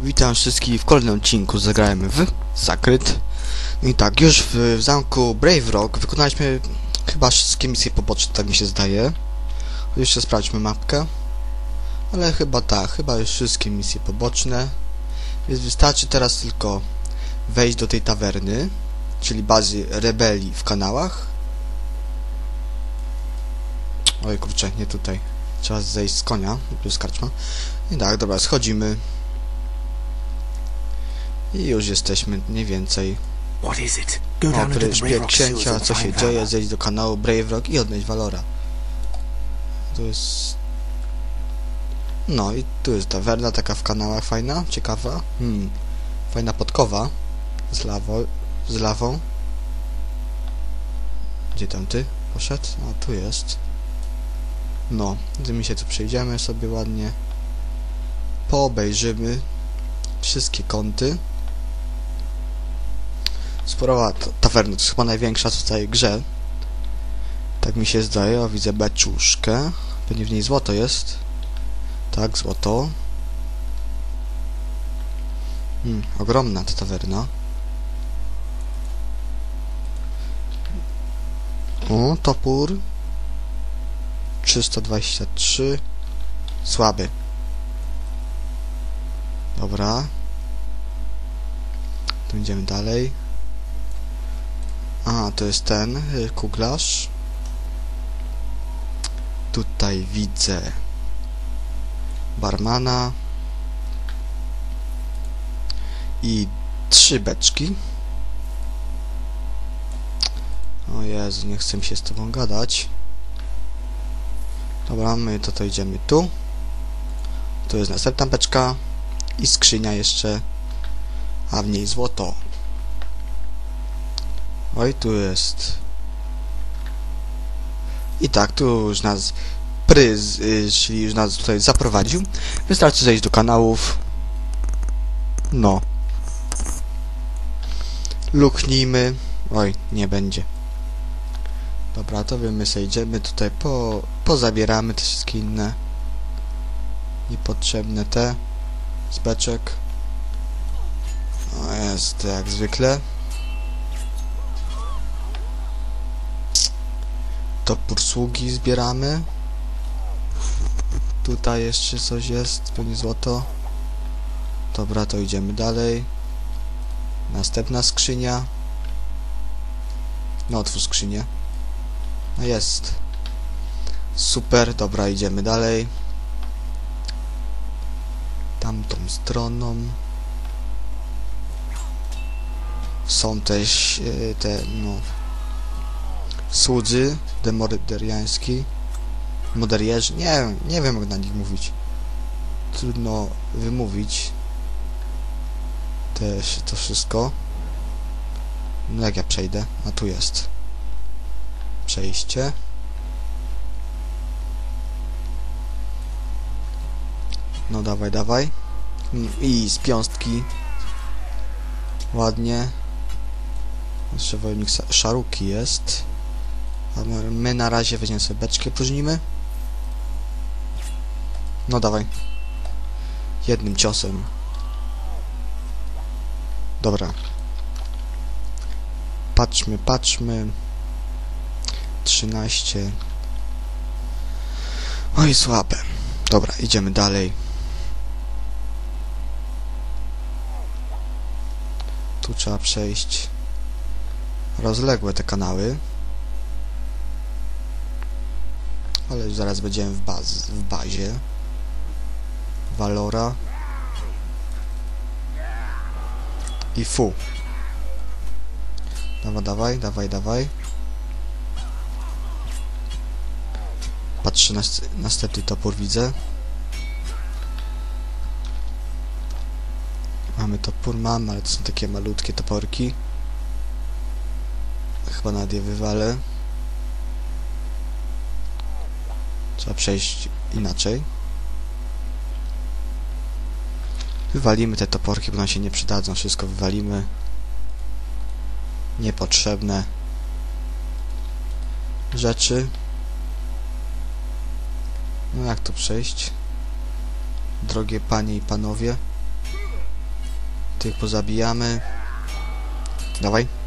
Witam wszystkich w kolejnym odcinku zagrajmy w Zakryt. I tak, już w, w zamku Brave Rock wykonaliśmy chyba wszystkie misje poboczne, tak mi się zdaje. Jeszcze sprawdźmy mapkę. Ale chyba tak, chyba już wszystkie misje poboczne. Więc wystarczy teraz tylko wejść do tej tawerny, czyli bazy rebelii w kanałach. Oj kurczę, nie tutaj. Trzeba zejść z konia, tu jest karczma. I tak, dobra, schodzimy. I już jesteśmy mniej więcej. What is it? Go O, down into pry- the szpieg Brave Rock sewers księcia, co się dzieje, zejdź do kanału Brave Rock i odnaleźć Valora. Tu jest... No i tu jest tawerna taka w kanałach fajna, ciekawa. Hmm, fajna podkowa z lawą. Z lawą. Gdzie tam ty poszedł? A tu jest. No, gdy mi się tu przejdziemy sobie ładnie. Poobejrzymy wszystkie kąty. Sporowa ta- tawerna, to jest chyba największa całej grze. Tak mi się zdaje, o widzę beczuszkę. Pewnie w niej złoto jest. Tak, złoto. Hmm, ogromna ta tawerna. O, topór. 323. Słaby. Dobra. Tu idziemy dalej. A, to jest ten y, kuglarz. Tutaj widzę barmana i trzy beczki. O Jezu, nie chcę mi się z tobą gadać. Dobra, my to, to idziemy tu. Tu jest następna beczka i skrzynia jeszcze, a w niej złoto. Oj, tu jest. I tak, tu już nas Pryz, czyli już nas tutaj zaprowadził. Wystarczy zejść do kanałów. No. Luknijmy. Oj, nie będzie. Dobra, to my sobie idziemy tutaj po, pozabieramy te wszystkie inne niepotrzebne te z beczek. O, jest jak zwykle. Topór sługi zbieramy. Tutaj jeszcze coś jest, pewnie złoto. Dobra, to idziemy dalej. Następna skrzynia. No, otwórz skrzynię. No jest. Super, dobra, idziemy dalej. Tamtą stroną. Są też e, te, no, słudzy demoderiański. Moderierzy, nie nie wiem jak na nich mówić. Trudno wymówić też to wszystko. No jak ja przejdę? A tu jest. Przejście. No dawaj, dawaj. I z piąstki. Ładnie. Jeszcze wojownik szaruki jest. My na razie weźmiemy sobie beczkę, próżnimy. No dawaj. Jednym ciosem. Dobra. Patrzmy, patrzmy. 13. Oj, słabe. Dobra, idziemy dalej. Tu trzeba przejść. Rozległe te kanały. Ale już zaraz będziemy w, baz w bazie. Valora. I fu. Dawaj, dawaj, dawaj, dawaj. Patrzę na następny topór, widzę. Mamy topór, mam, ale to są takie malutkie toporki. Chyba nawet je wywalę. Trzeba przejść inaczej. Wywalimy te toporki, bo nam się nie przydadzą. Wszystko wywalimy. Niepotrzebne rzeczy. No jak to przejść? Drogie panie i panowie. Tych pozabijamy. Dawaj.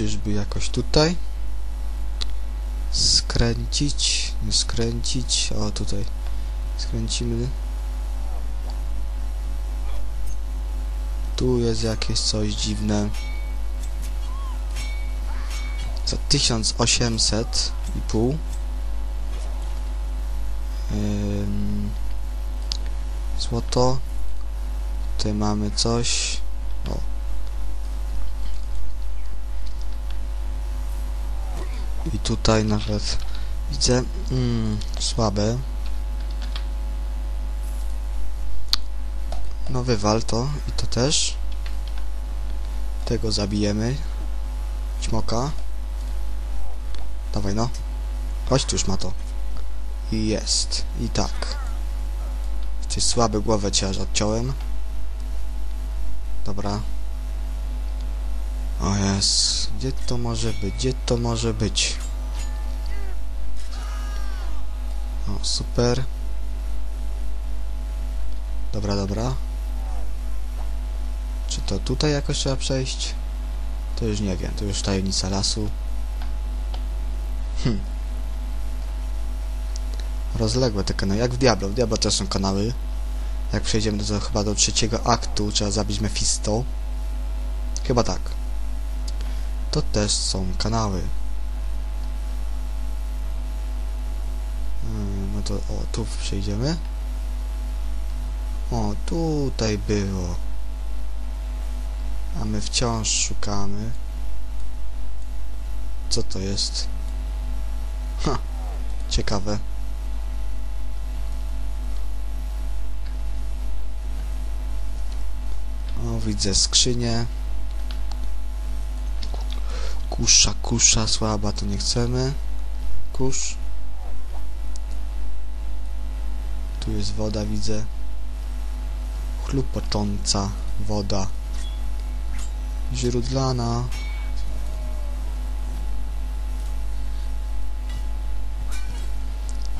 Czyżby jakoś tutaj? Skręcić, nie skręcić. O, tutaj. Skręcimy. Tu jest jakieś coś dziwne. Za 1800 i pół. Złoto. Tutaj mamy coś. Tutaj nawet widzę mm, słabe. No wywal to i to też. Tego zabijemy. Ćmoka. Dawaj no. Chodź tu już ma to. I jest. I tak. Coś słaby głowę cię aż odciąłem. Dobra. O jest. Gdzie to może być? Gdzie to może być? Super. Dobra, dobra. Czy to tutaj jakoś trzeba przejść? To już nie wiem, to już tajemnica lasu. Hm. Rozległe te kanały, jak w Diablo. W Diablo też są kanały. Jak przejdziemy do, chyba do trzeciego aktu, trzeba zabić Mephisto. Chyba tak. To też są kanały. Hmm, No to, o, tu przejdziemy. O, tutaj było. A my wciąż szukamy. Co to jest? Ha, ciekawe. O, widzę skrzynię. Kusza, kusza, słaba, to nie chcemy. Kusz. Tu jest woda, widzę. Chlupocząca woda. Źródlana.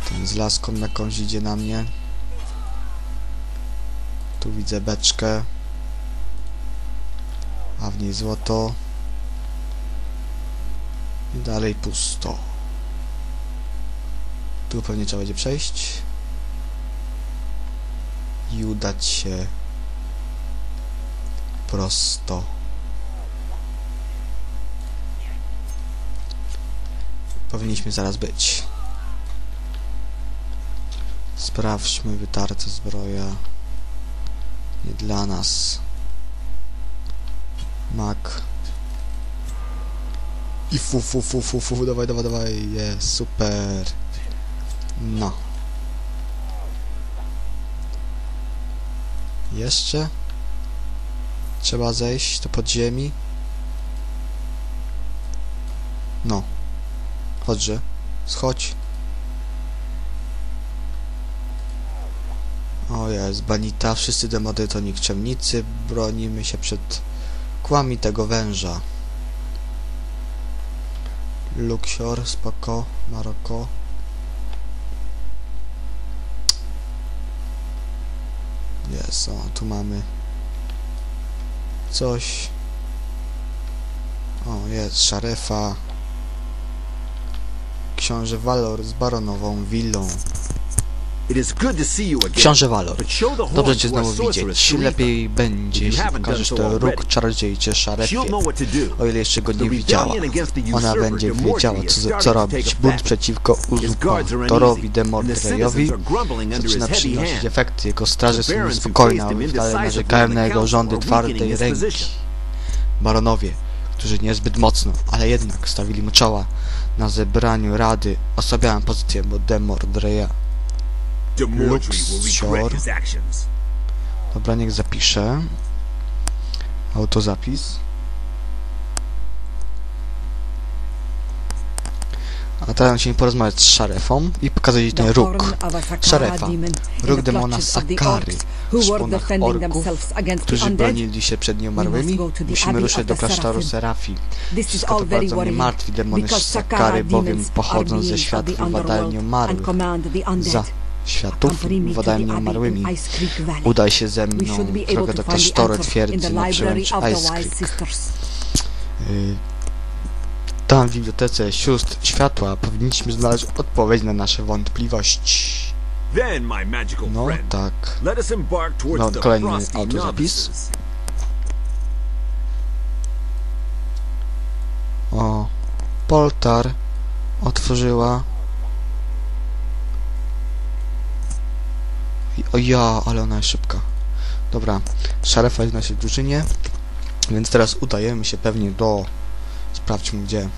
Ten z laską jakąś idzie na mnie. Tu widzę beczkę. A w niej złoto. I dalej pusto. Tu pewnie trzeba będzie przejść. I udać się prosto. Powinniśmy zaraz być. Sprawdźmy wytarte zbroja. Nie dla nas. Mak. I fu fu fu fu fu, dawaj, dawaj, dawaj, jest, super. No. Jeszcze? Trzeba zejść do podziemi. No. Chodźże. Schodź. O jest, banita. Wszyscy demody to nikczemnicy. Bronimy się przed kłami tego węża. Luxior, spoko, Maroko. Jest, o, tu mamy coś. O, jest szarefa. Książę Valor z baronową willą. Książę the Dobrze cię znowu widzieć. Lepiej będzie, jeśli pokażesz to róg czarodziejcie szarefie. O ile jeszcze go nie widziała. Ona będzie wiedziała, co, co robić. Bunt przeciwko uzurpatorowi under his zaczyna przynosić efekty. Jego straże są niespokojne, ale wcale narzekają na jego rządy twardej ręki. Baronowie, którzy niezbyt mocno, ale jednak stawili mu czoła na zebraniu rady, osłabiałem pozycję Demordreja. Luxor. Dobra, niech zapiszę. Autozapis. A teraz musimy porozmawiać z szarefą i pokazać jej ten róg. Szarefa. Róg demona Sakary w szponach orków, którzy bronili się przed nieumarłymi. Musimy ruszyć do klasztoru Serafi. Wszystko to bardzo mnie martwi. Demony Sakary bowiem pochodzą ze świata wywadań nieumarłych. Za światów wodami the Abbey umarłymi. in Ice Creek Valley. Udaj się ze mną drogę do klasztoru twierdzy na the Ice Creek. Y, Tam w bibliotece sióstr światła powinniśmy znaleźć odpowiedź na nasze wątpliwości. Then, my magical No tak. let us embark towards No, the kolejny autozapis. O, Poltar otworzyła. I- O ja, ale ona jest szybka. Dobra, szarefa jest w naszej drużynie, więc teraz udajemy się pewnie do... Sprawdźmy gdzie.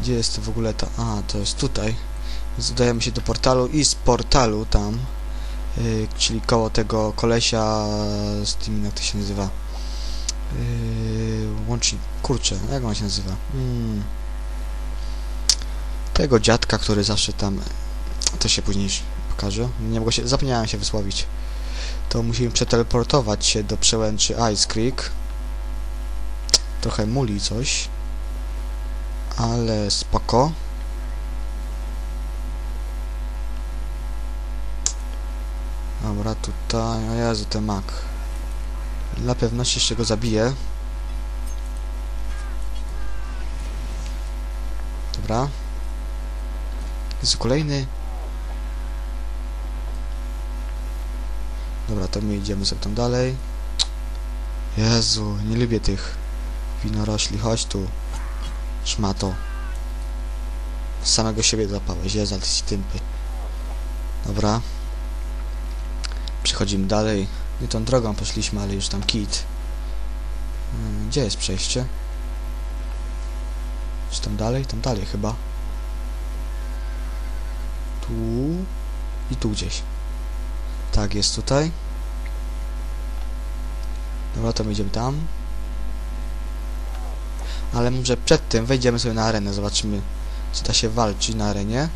Gdzie jest w ogóle ta... A, to jest tutaj. Więc udajemy się do portalu i z portalu tam, yy, czyli koło tego kolesia z tym, jak to się nazywa. Yy, łącznik, kurczę, jak on się nazywa? Hmm. Tego dziadka, który zawsze tam, to się później pokaże, nie mogę się, zapomniałem się wysłowić. To musimy przeteleportować się do przełęczy Ice Creek. Trochę muli coś. Ale spoko. Dobra, tutaj, o Jezu, ten mak. Dla pewności jeszcze go zabiję. Dobra. Jest kolejny. Dobra, to my idziemy sobie tam dalej. Jezu, nie lubię tych winorośli. Chodź tu. Szmato. Samego siebie zapałeś. Jezu, ale ci tympy. Dobra. Przechodzimy dalej. Nie tą drogą poszliśmy, ale już tam kit. Mm, Gdzie jest przejście? Czy tam dalej? Tam dalej chyba. Tu i tu gdzieś. Tak, jest tutaj. Dobra, to my idziemy tam. Ale może przed tym wejdziemy sobie na arenę, zobaczymy, czy da się walczyć na arenie.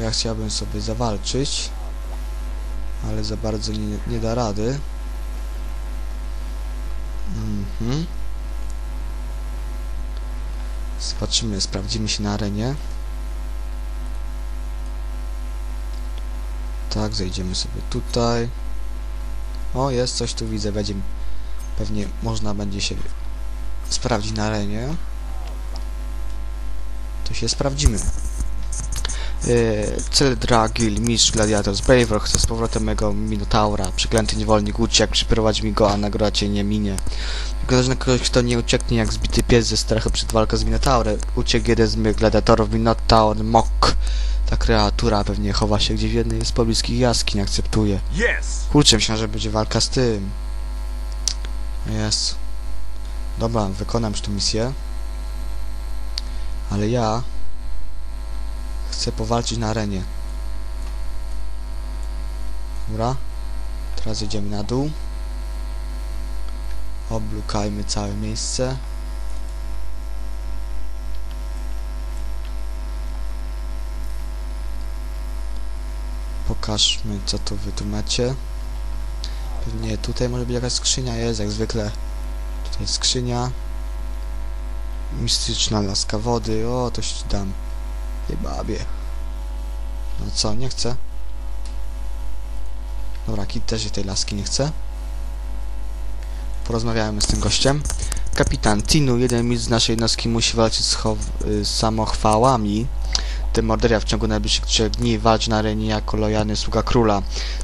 Ja chciałbym sobie zawalczyć, ale za bardzo nie, nie da rady. Mhm. Zobaczymy, sprawdzimy się na arenie. Tak, zejdziemy sobie tutaj. O, jest coś tu widzę, będzie pewnie można będzie się sprawdzić na arenie. To się sprawdzimy. Yy, Cel Dragil, mistrz gladiator z Bravor, chce z powrotem mego Minotaura. Przeklęty niewolnik uciekł, przyprowadź mi go, a nagroda cię nie minie. Wyglądasz na kogoś, kto nie ucieknie jak zbity pies ze strachu przed walką z Minotaurem. Uciekł jeden z mych gladiatorów, Minotaur Mok. Ta kreatura pewnie chowa się gdzieś w jednej z pobliskich jaskiń, akceptuje. Yes! Kurczę, myślałem, że będzie walka z tym. Jest. Dobra, wykonam już tę misję. Ale ja chcę powalczyć na arenie. Dobra. Teraz idziemy na dół. Oblukajmy całe miejsce. Pokażmy co tu wy tu macie. Pewnie tutaj może być jakaś skrzynia, jest jak zwykle. Tutaj skrzynia. Mistyczna laska wody, o to ci dam. Jej babie. No co, nie chcę? Dobra, Kit też tej laski nie chce. Porozmawiałem z tym gościem. Kapitan Tinu, jeden mistrz z naszej jednostki musi walczyć z, y, samochwałami. Demorderia w ciągu najbliższych trzech dni walczy na arenie jako lojalny sługa króla.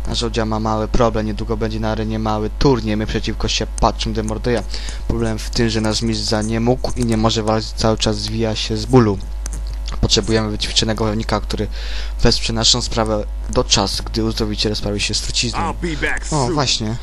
Nasz oddział ma mały problem, niedługo będzie na arenie mały turniej. My przeciwko się patrzą Demorderia. Problem w tym, że nasz mistrz za nie mógł i nie może walczyć, cały czas zwija się z bólu. Potrzebujemy wyćwiczonego wojownika, który wesprze naszą sprawę do czasu, gdy uzdrowiciele sprawi się z trucizną. O, właśnie.